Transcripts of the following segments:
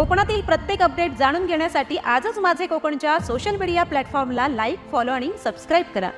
कोकणातील प्रत्येक अपडेट जाणून घेण्यासाठी आजच माझे कोकणच्या सोशल मीडिया प्लॅटफॉर्मला लाईक फॉलो आणि सबस्क्राईब करा.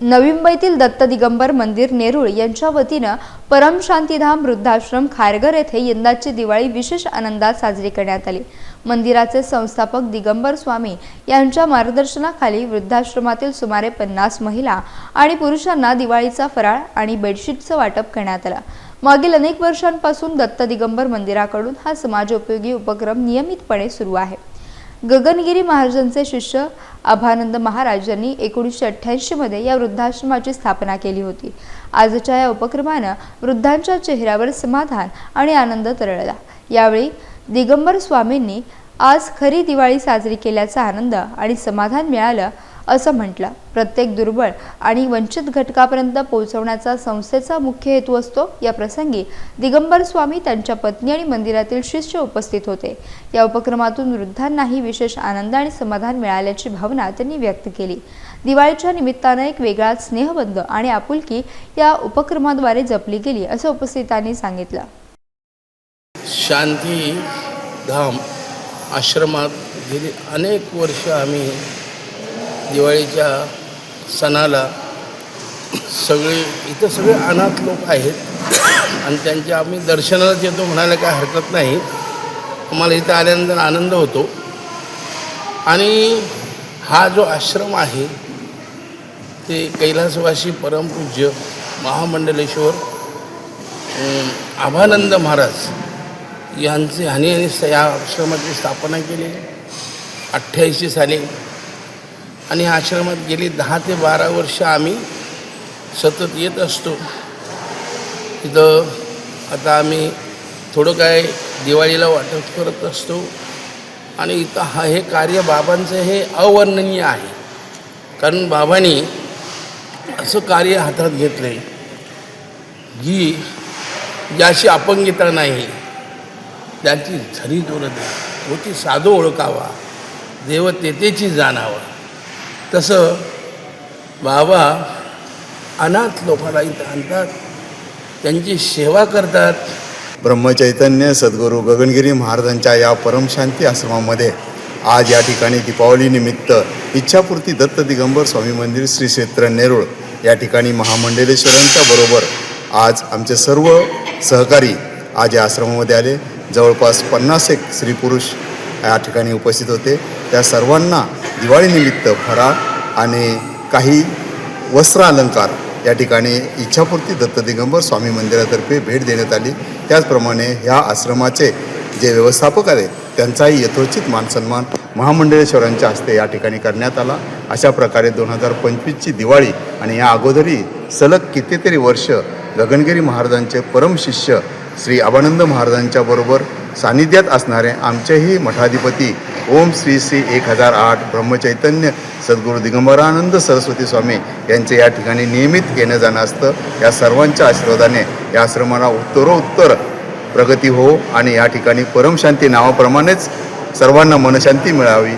नवी मुंबईतील दत्त दिगंबर मंदिर नेरूळ यांच्या वतीनं परम शांतीधाम वृद्धाश्रम खारघर येथे यंदाची दिवाळी विशेष आनंदात साजरी करण्यात आली. मंदिराचे संस्थापक दिगंबर स्वामी यांच्या मार्गदर्शनाखाली वृद्धाश्रमातील सुमारे पन्नास महिला आणि पुरुषांना दिवाळीचा फराळ आणि बेडशीटचं वाटप करण्यात आलं. मागील अनेक वर्षांपासून दत्त दिगंबर मंदिराकडून हा समाजोपयोगी उपक्रम नियमितपणे सुरू आहे. गगनगिरी महाराजांचे शिष्य अभानंद महाराज यांनी एकोणीसशे अठ्ठ्याऐंशीमध्ये या वृद्धाश्रमाची स्थापना केली होती. आजच्या या उपक्रमानं वृद्धांच्या चेहऱ्यावर समाधान आणि आनंद तरळला. यावेळी दिगंबर स्वामींनी आज खरी दिवाळी साजरी केल्याचा आनंद आणि समाधान मिळालं असं म्हटलं. प्रत्येक दुर्बळ आणि वंचित घटकापर्यंत पोहोचवण्याचा संस्थेचा मुख्य हेतू असतो. या प्रसंगी दिगंबर स्वामी त्यांच्या पत्नी आणि मंदिरातील शिष्य उपस्थित होते. या उपक्रमातून वृद्धांनाही विशेष आनंद आणि समाधान मिळाल्याची भावना त्यांनी व्यक्त केली. दिवाळीच्या निमित्तानं एक वेगळाच स्नेहबंध आणि आपुलकी या उपक्रमाद्वारे जपली गेली असं उपस्थितांनी सांगितलं. शांती धाम आश्रमात गेली. अनेक वर्ष आम्ही दिवाळीच्या सणाला सगळे इथं सगळे अनाथ लोक आहेत. आणि त्यांच्या आम्ही दर्शनालाच येतो म्हणायला काय हरकत नाही. आम्हाला इथं आल्यानंतर आनंद होतो. आणि हा जो आश्रम आहे ते कैलासवासी परमपूज्य महामंडलेश्वर आभानंद महाराज यांचे ह्याने यांनी या आश्रमाची स्थापना केली अठ्ठ्याऐंशी साली आणि आश्रमात गेली दहा ते बारा वर्ष आम्ही सतत येत असतो. इथं आता आम्ही थोडं काय दिवाळीला वाटप करत असतो. आणि इथं हा हे कार्य बाबांचं हे अवर्णनीय आहे. कारण बाबांनी असं कार्य हातात घेतलं आहे जी ज्याची अपंगिता नाही त्याची झरी दोरत होती ती साधू ओळखावा देव तेथेची जाणावं. तसं बाबा अनाथ लोकांना इथं आणतात त्यांची सेवा करतात. ब्रह्मचैतन्य सद्गुरू गगनगिरी महाराजांच्या या परमशांती आश्रमामध्ये आज या ठिकाणी दीपावलीनिमित्त इच्छापूर्ती दत्त दिगंबर स्वामी मंदिर श्री क्षेत्र नेरूळ या ठिकाणी महामंडलेश्वरांच्या बरोबर आज आमचे सर्व सहकारी आज या आश्रमामध्ये आले. जवळपास पन्नास एक स्त्री पुरुष या ठिकाणी उपस्थित होते. त्या सर्वांना दिवाळीनिमित्त फराळ आणि काही वस्त्र अलंकार या ठिकाणी इच्छापूर्ती दत्त दिगंबर स्वामी मंदिरातर्फे भेट देण्यात आली. त्याचप्रमाणे ह्या आश्रमाचे जे व्यवस्थापक आहेत त्यांचाही यथोचित मानसन्मान महामंडळेश्वरांच्या हस्ते या ठिकाणी करण्यात आला. अशा प्रकारे दोन हजार पंचवीसची दिवाळी आणि या अगोदरी सलग कितीतरी वर्ष गगनगिरी महाराजांचे परमशिष्य श्री अभानंद महाराजांच्या बरोबर सानिध्यात असणारे आमचेही मठाधिपती ओम श्री श्री एक हजार आठ ब्रह्मचैतन्य सद्गुरू दिगंबरानंद सरस्वती स्वामी यांचे या ठिकाणी नियमित येणं जाणं असतं. या सर्वांच्या आशीर्वादाने या आश्रमाला उत्तरोत्तर प्रगती हो आणि या ठिकाणी परमशांती नावाप्रमाणेच सर्वांना मनशांती मिळावी.